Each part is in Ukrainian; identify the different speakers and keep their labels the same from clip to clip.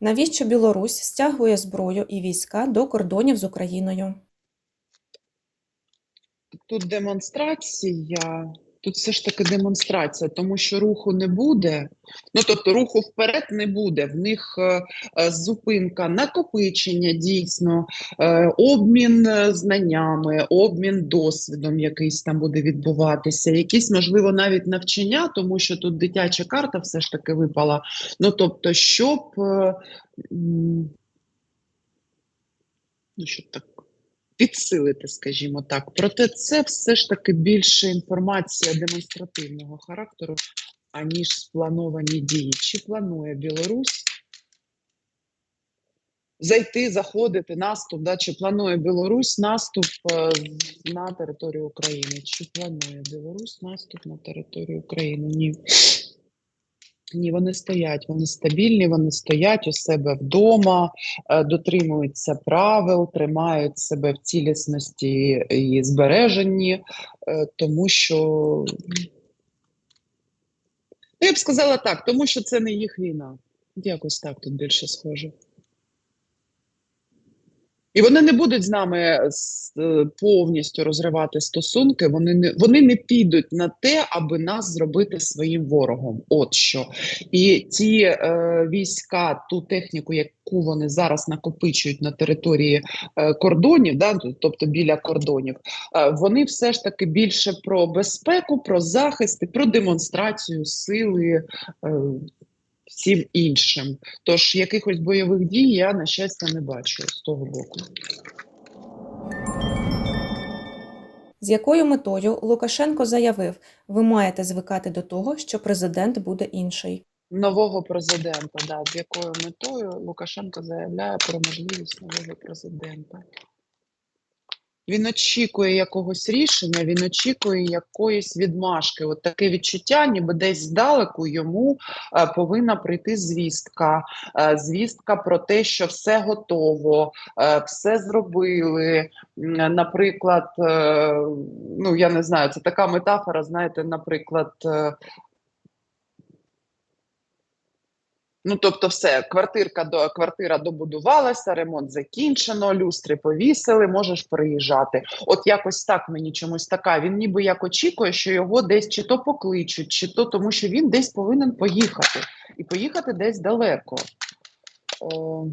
Speaker 1: Навіщо Білорусь стягує зброю і війська до кордонів з Україною?
Speaker 2: Тут демонстрація, тут все ж таки демонстрація, тому що руху не буде. Ну тобто руху вперед не буде. В них е, е, зупинка накопичення дійсно, е, обмін е, знаннями, обмін досвідом якийсь там буде відбуватися, якісь, можливо, навіть навчання, тому що тут дитяча карта все ж таки випала. Ну тобто, щоб. е, Ну, щоб так підсилити, скажімо так. Проте це все ж таки більше інформація демонстративного характеру, аніж сплановані дії. Чи планує Білорусь зайти, заходити, наступ, да? чи планує Білорусь наступ е, на територію України? Чи планує Білорусь наступ на територію України? Ні. Ні, вони стоять, вони стабільні, вони стоять у себе вдома, е, дотримуються правил, тримають себе в цілісності і збереженні, е, тому що ну, я б сказала так, тому що це не їх війна. Якось так тут більше схоже. І вони не будуть з нами е, повністю розривати стосунки. Вони не вони не підуть на те, аби нас зробити своїм ворогом. От що. І ті е, війська, ту техніку, яку вони зараз накопичують на території е, кордонів, да, тобто біля кордонів, е, вони все ж таки більше про безпеку, про захист про демонстрацію сили. Е, Всім іншим, тож якихось бойових дій я на щастя не бачу з того боку.
Speaker 1: З якою метою Лукашенко заявив, ви маєте звикати до того, що президент буде інший?
Speaker 2: Нового президента, да, з якою метою Лукашенко заявляє про можливість нового президента. Він очікує якогось рішення, він очікує якоїсь відмашки. От таке відчуття, ніби десь здалеку йому е, повинна прийти звістка. Е, звістка про те, що все готово, е, все зробили. Наприклад, ну я не знаю, це така метафора, знаєте, наприклад. е, Ну, тобто, все, квартирка до квартира добудувалася, ремонт закінчено, люстри повісили, можеш переїжджати. От якось так мені чомусь така. Він ніби як очікує, що його десь чи то покличуть, чи то тому, що він десь повинен поїхати, і поїхати десь далеко. О...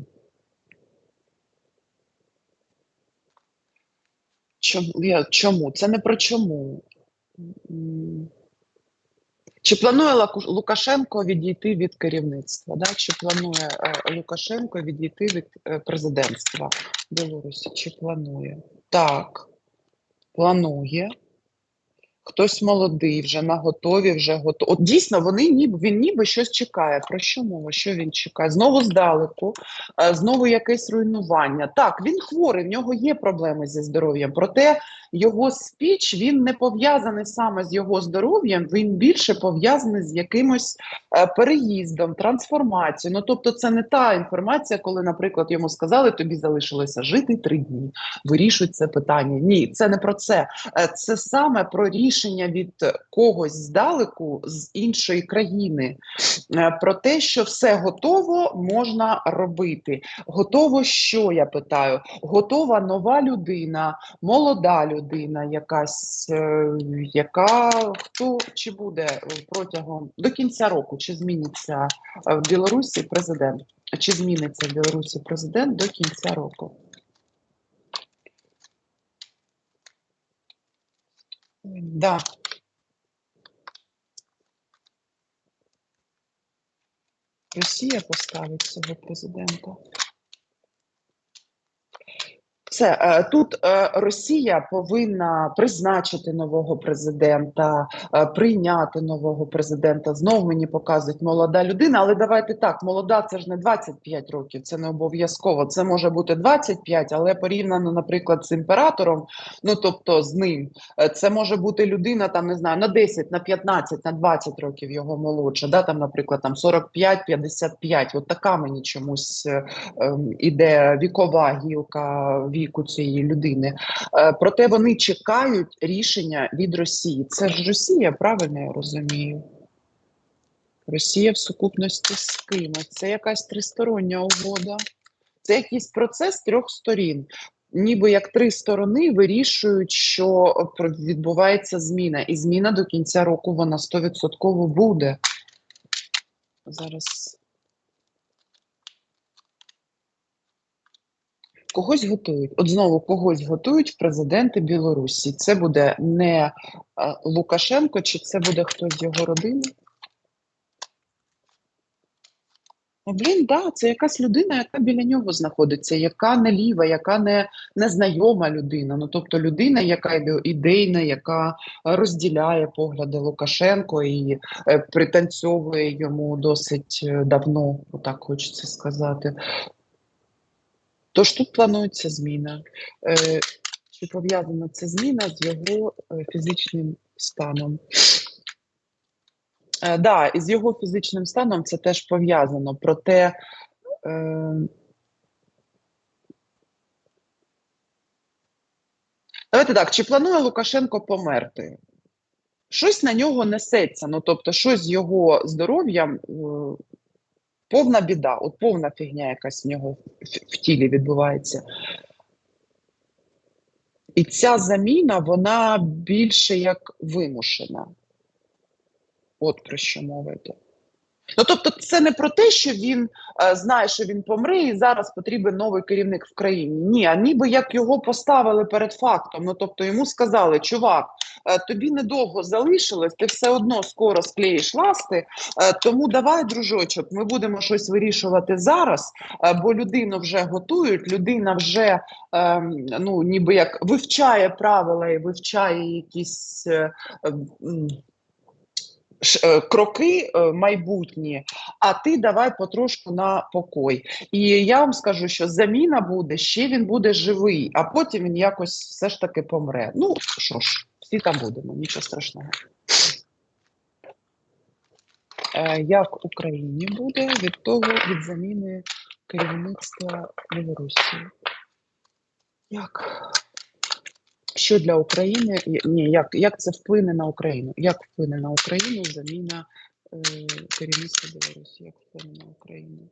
Speaker 2: Чому? Чому? Це не про чому. Чи планує Лукашенко відійти від керівництва? Да? Чи планує е, Лукашенко відійти від е, президентства Білорусі? Чи планує? Так, планує. Хтось молодий, вже на готові, вже готові. От дійсно, вони ніби він ніби щось чекає. Про що мова? Що він чекає? Знову здалеку, е, знову якесь руйнування. Так, він хворий, в нього є проблеми зі здоров'ям. Проте його спіч він не пов'язаний саме з його здоров'ям, він більше пов'язаний з якимось е, переїздом, трансформацією. Ну тобто, це не та інформація, коли, наприклад, йому сказали, тобі залишилося жити три дні. Вирішуй це питання. Ні, це не про це. Е, Це саме про рішення від когось здалеку з іншої країни, е, про те, що все готово можна робити. Готово, що я питаю? Готова нова людина, молода людина, якась, е, яка хто чи буде протягом до кінця року, чи зміниться е, в Білорусі президент, чи зміниться в Білорусі президент до кінця року? Да. Росія поставить цього президента. Все е, тут е, Росія повинна призначити нового президента, е, прийняти нового президента. Знову мені показують молода людина, але давайте так: молода це ж не 25 років, це не обов'язково. Це може бути 25, але порівняно, наприклад, з імператором, ну тобто з ним, е, це може бути людина там не знаю на 10, на 15, на 20 років його молодша. Да, там, наприклад, там 45-55. От така мені чомусь ем, іде вікова гілка віку цієї людини. Е, Проте вони чекають рішення від Росії. Це ж Росія, правильно я розумію? Росія в сукупності з ким? Це якась тристороння угода. Це якийсь процес трьох сторін. Ніби як три сторони вирішують, що відбувається зміна, і зміна до кінця року вона 100% буде. Зараз. Когось готують. От знову когось готують в президенти Білорусі. Це буде не е, Лукашенко, чи це буде хтось з його родини? Ну, блін, да, це якась людина, яка біля нього знаходиться, яка не ліва, яка не незнайома людина. Ну тобто людина, яка ідейна, яка розділяє погляди Лукашенко і е, пританцьовує йому досить е, давно, отак хочеться сказати. Тож тут планується зміна. Е, чи пов'язана ця зміна з його е, фізичним станом? Е, да, і з його фізичним станом це теж пов'язано. Проте е, давайте так, чи планує Лукашенко померти? Щось на нього несеться, ну тобто, щось з його здоров'ям повна біда, от повна фігня якась в нього в, тілі відбувається. І ця заміна, вона більше як вимушена. От про що йде. Ну, тобто, це не про те, що він е, знає, що він помре, і зараз потрібен новий керівник в країні. Ні, а ніби як його поставили перед фактом. Ну тобто йому сказали, чувак, тобі недовго залишилось, ти все одно скоро склеїш ласти. Е, тому давай, дружочок, ми будемо щось вирішувати зараз, е, бо людину вже готують, людина вже е, ну, ніби як вивчає правила і вивчає якісь. Е, е, м, ш- е, кроки е, майбутні, а ти давай потрошку на покой. І я вам скажу, що заміна буде, ще він буде живий, а потім він якось все ж таки помре. Ну що ж, всі там будемо, нічого страшного. Е, Як Україні буде від того, від заміни керівництва Білорусі? Як? Що для України? Ні, як, як це вплине на Україну? Як вплине на Україну заміна е, керівництва Білорусі? Як вплине на Україну?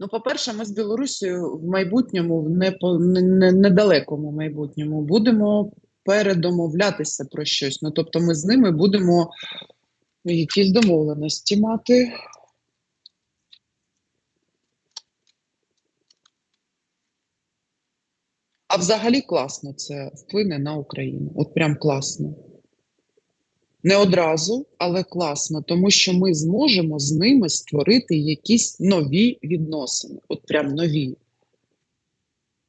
Speaker 2: Ну, по-перше, ми з Білорусією в майбутньому, в недалекому майбутньому, будемо передомовлятися про щось. Ну, тобто ми з ними будемо якісь домовленості мати. А взагалі класно це вплине на Україну. От прям класно. Не одразу, але класно, тому що ми зможемо з ними створити якісь нові відносини. От прям нові.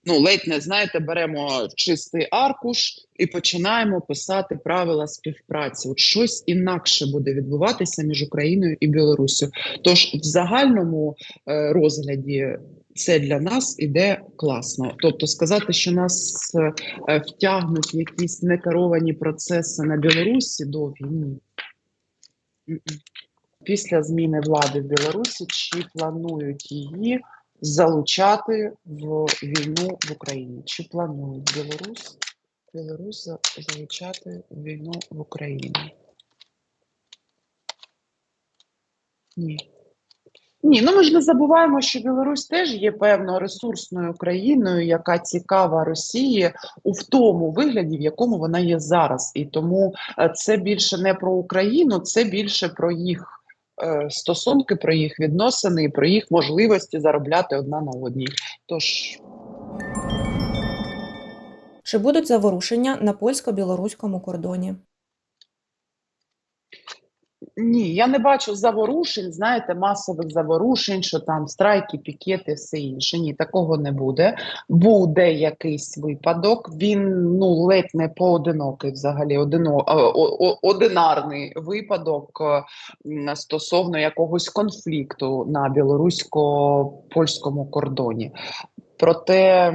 Speaker 2: Ну, ледь не знаєте, беремо чистий аркуш і починаємо писати правила співпраці. От щось інакше буде відбуватися між Україною і Білоруссю. Тож в загальному е, розгляді це для нас іде класно. Тобто сказати, що нас е, е, втягнуть якісь некеровані процеси на Білорусі ні. М-м. Після зміни влади в Білорусі чи планують її залучати в війну в Україні? Чи планують Білорусь, Білорусь залучати в війну в Україні? Ні. Ні, ну ми ж не забуваємо, що Білорусь теж є певно ресурсною країною, яка цікава Росії у в тому вигляді, в якому вона є зараз. І тому е, це більше не про Україну, це більше про їх стосунки, про їх відносини і про їх можливості заробляти одна на одній. Тож
Speaker 1: Чи будуть заворушення на польсько-білоруському кордоні?
Speaker 2: Ні, я не бачу заворушень, знаєте, масових заворушень, що там страйки, пікети, все інше. Ні, такого не буде. Буде якийсь випадок. Він ну ледь не поодинокий, взагалі, одино, одинарний випадок е, стосовно якогось конфлікту на білорусько-польському кордоні. Проте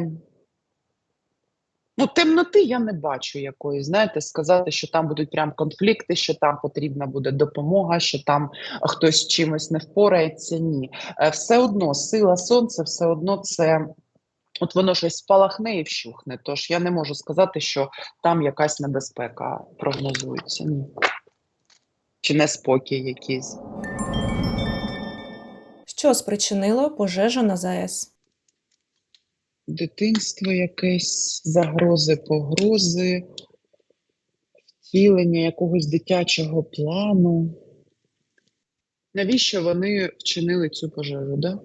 Speaker 2: Ну, темноти я не бачу якої. Знаєте, сказати, що там будуть прям конфлікти, що там потрібна буде допомога, що там хтось чимось не впорається. Ні, Е, все одно сила сонця, все одно це. От воно щось спалахне і вщухне. Тож я не можу сказати, що там якась небезпека прогнозується. Ні. Чи неспокій якийсь.
Speaker 1: Що спричинило пожежу на ЗАЕС?
Speaker 2: Дитинство якесь, загрози, погрози, втілення якогось дитячого плану. Навіщо вони вчинили цю пожежу, да?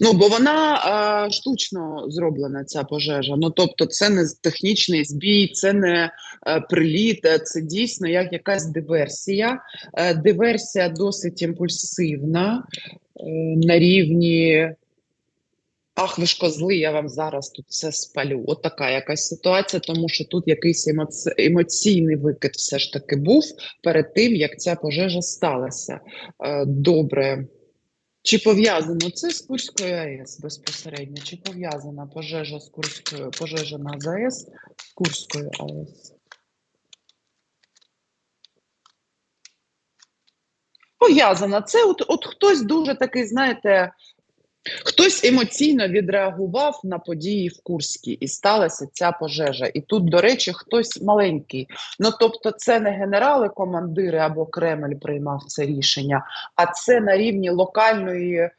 Speaker 2: Ну, бо вона а, штучно зроблена, ця пожежа. Ну, тобто, це не технічний збій, це не е, приліт, е, це дійсно як якась диверсія. Е, диверсія досить імпульсивна е, на рівні. Ах, ви ж козли, я вам зараз тут все спалю. От така якась ситуація, тому що тут якийсь емоці... емоційний викид все ж таки був перед тим, як ця пожежа сталася. Е, Добре. Чи пов'язано це з Курською АЕС безпосередньо? Чи пов'язана пожежа з Курською, пожежа на ЗАЕС з Курською АЕС? Пов'язана. Це от, от хтось дуже такий, знаєте, Хтось емоційно відреагував на події в Курській, і сталася ця пожежа. І тут, до речі, хтось маленький. Ну тобто, це не генерали, командири або Кремль приймав це рішення, а це на рівні локальної е,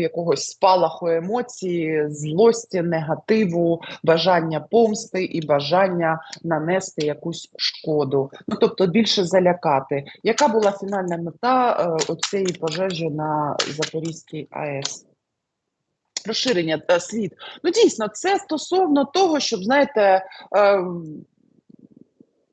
Speaker 2: якогось спалаху емоції, злості, негативу, бажання помсти і бажання нанести якусь шкоду. Ну тобто більше залякати. Яка була фінальна мета е, оцієї пожежі на Запорізькій АЕС? Розширення та світ. Ну, дійсно, це стосовно того, щоб, знаєте, е,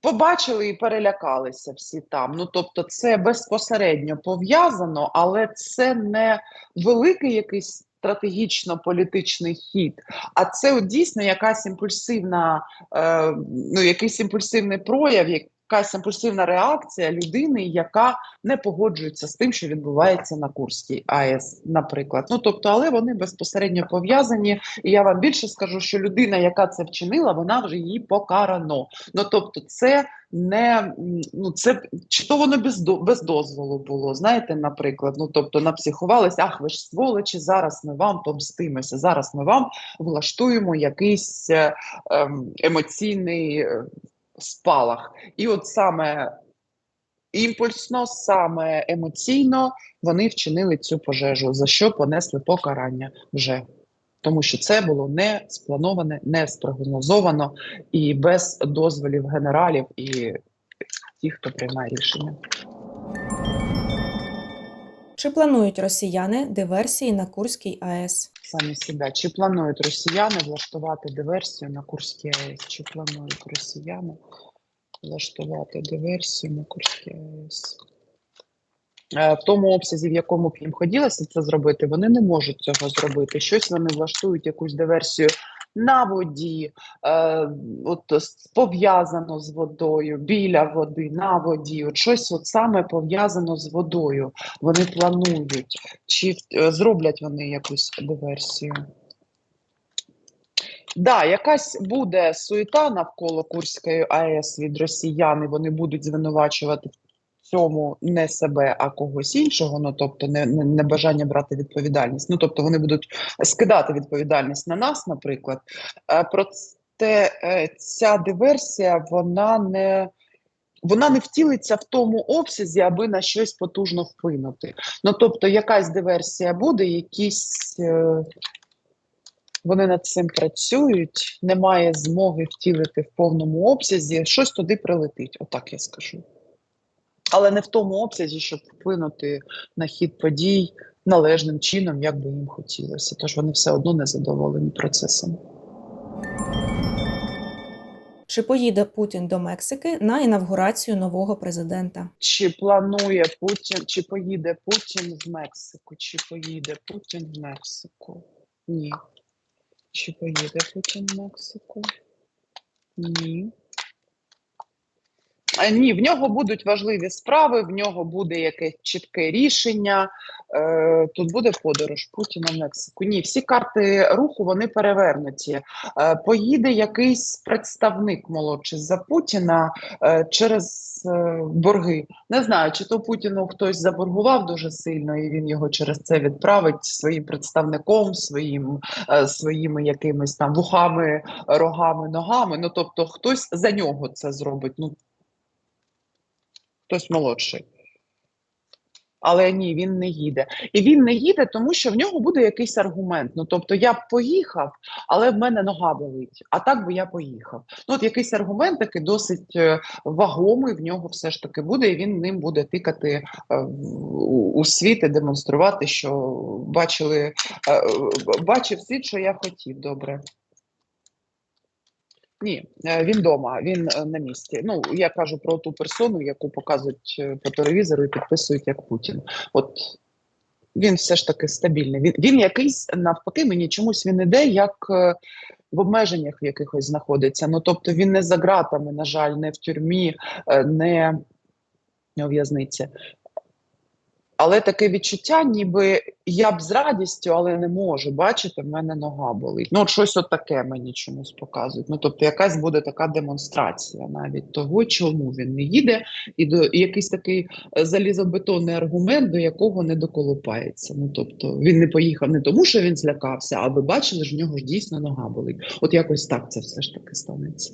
Speaker 2: побачили і перелякалися всі там. Ну, тобто, це безпосередньо пов'язано, але це не великий якийсь стратегічно-політичний хід, а це дійсно якась імпульсивна, е, ну, якийсь імпульсивний прояв, якась імпульсивна реакція людини, яка не погоджується з тим, що відбувається на Курській АЕС, наприклад. Ну тобто, але вони безпосередньо пов'язані. І я вам більше скажу, що людина, яка це вчинила, вона вже її покарано. Ну тобто, це не ну це чи то воно без без дозволу було. Знаєте, наприклад, ну тобто напсихувалися, ах, ви ж сволочі, зараз ми вам помстимося. Зараз ми вам влаштуємо якийсь е, ем, емоційний. Спалах, і от саме імпульсно, саме емоційно вони вчинили цю пожежу, за що понесли покарання вже. Тому що це було не сплановане, не спрогнозовано і без дозволів генералів і тих, хто приймає рішення.
Speaker 1: Чи планують росіяни диверсії на Курській АЕС?
Speaker 2: Самі себе. Чи планують росіяни влаштувати диверсію на Курській АЕС? Чи планують росіяни влаштувати диверсію на Курській АЕС? Е, В тому обсязі, в якому б їм хотілося це зробити, вони не можуть цього зробити. Щось вони влаштують якусь диверсію на воді, е, от пов'язано з водою, біля води, на воді. От щось от саме пов'язано з водою. Вони планують, чи е, зроблять вони якусь диверсію. Да, якась буде суета навколо Курської АЕС від росіян, і вони будуть звинувачувати в цьому не себе, а когось іншого. Ну тобто, не, не, не бажання брати відповідальність. Ну тобто, вони будуть скидати відповідальність на нас, наприклад. Е, Проте е, ця диверсія вона не. Вона не втілиться в тому обсязі, аби на щось потужно вплинути. Ну тобто, якась диверсія буде, якісь е, вони над цим працюють, немає змоги втілити в повному обсязі, щось туди прилетить, отак я скажу. Але не в тому обсязі, щоб вплинути на хід подій належним чином, як би їм хотілося. Тож вони все одно не задоволені процесом.
Speaker 1: Чи поїде Путін до Мексики на інавгурацію нового президента?
Speaker 2: Чи планує Путін, чи поїде Путін в Мексику? Чи поїде Путін в Мексику? Ні. Чи поїде Путін в Мексику? Ні. Е, Ні, в нього будуть важливі справи, в нього буде якесь чітке рішення. Е, тут буде подорож Путіна в Мексику. Ні, всі карти руху вони перевернуті. Е, поїде якийсь представник молодший за Путіна е, через е, борги. Не знаю, чи то Путіну хтось заборгував дуже сильно, і він його через це відправить своїм представником, своїм, е, своїми якимись там вухами, рогами, ногами. Ну тобто, хтось за нього це зробить. Ну хтось молодший. Але ні, він не їде. І він не їде, тому що в нього буде якийсь аргумент. Ну тобто, я б поїхав, але в мене нога болить. А так би я поїхав. Ну, от якийсь аргумент такий досить е, вагомий в нього все ж таки буде, і він ним буде тикати е, у, світ і демонструвати, що бачили, е, бачив світ, що я хотів. Добре. Ні, е, він вдома, він е, на місці. Ну, я кажу про ту персону, яку показують е, по телевізору і підписують як Путін. От він все ж таки стабільний. Він, він якийсь навпаки, мені чомусь він іде як в обмеженнях в якихось знаходиться. Ну тобто він не за ґратами, на жаль, не в тюрмі, не у в'язниці. Але таке відчуття, ніби я б з радістю, але не можу. Бачите, в мене нога болить. Ну, от щось от таке мені чомусь показують. Ну, тобто, якась буде така демонстрація навіть того, чому він не їде, і до і якийсь такий е, залізобетонний аргумент, до якого не доколупається. Ну, тобто, він не поїхав не тому, що він злякався, а ви бачили, ж в нього ж дійсно нога болить. От якось так це все ж таки станеться.